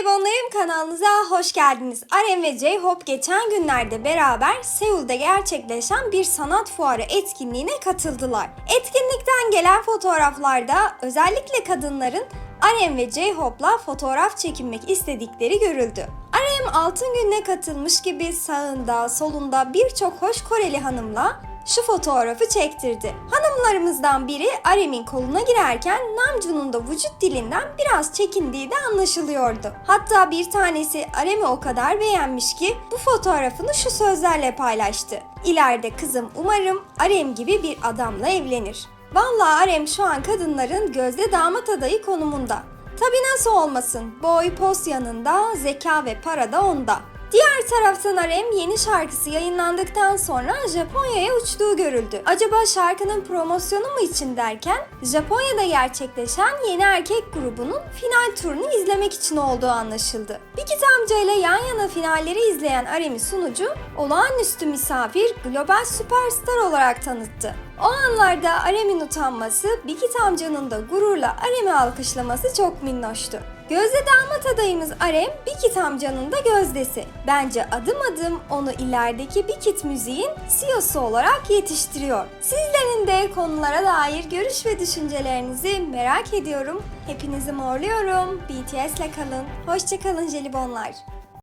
Jelibonlarım kanalınıza hoş geldiniz. Arem ve J-Hope geçen günlerde beraber Seul'de gerçekleşen bir sanat fuarı etkinliğine katıldılar. Etkinlikten gelen fotoğraflarda özellikle kadınların Arem ve J-Hope'la fotoğraf çekinmek istedikleri görüldü. Arem altın gününe katılmış gibi sağında solunda birçok hoş Koreli hanımla şu fotoğrafı çektirdi. Hanımlarımızdan biri Arem'in koluna girerken Namjoon'un da vücut dilinden biraz çekindiği de anlaşılıyordu. Hatta bir tanesi Arem'i o kadar beğenmiş ki bu fotoğrafını şu sözlerle paylaştı. İleride kızım umarım Arem gibi bir adamla evlenir. Vallahi Arem şu an kadınların gözde damat adayı konumunda. Tabi nasıl olmasın, boy pos yanında, zeka ve para da onda. Taraftan Arem yeni şarkısı yayınlandıktan sonra Japonya'ya uçtuğu görüldü. Acaba şarkının promosyonu mu için derken Japonya'da gerçekleşen yeni erkek grubunun final turunu izlemek için olduğu anlaşıldı. Bikit amca ile yan yana finalleri izleyen Arem'i sunucu olağanüstü misafir global süperstar olarak tanıttı. O anlarda Arem'in utanması, Bikit amcanın da gururla Arem'i alkışlaması çok minnoştu. Gözde damat adayımız Arem, Bikit amcanın da gözdesi. Bence adım adım onu ilerideki Bikit müziğin CEO'su olarak yetiştiriyor. Sizlerin de konulara dair görüş ve düşüncelerinizi merak ediyorum. Hepinizi morluyorum. BTS'le kalın. Hoşçakalın jelibonlar.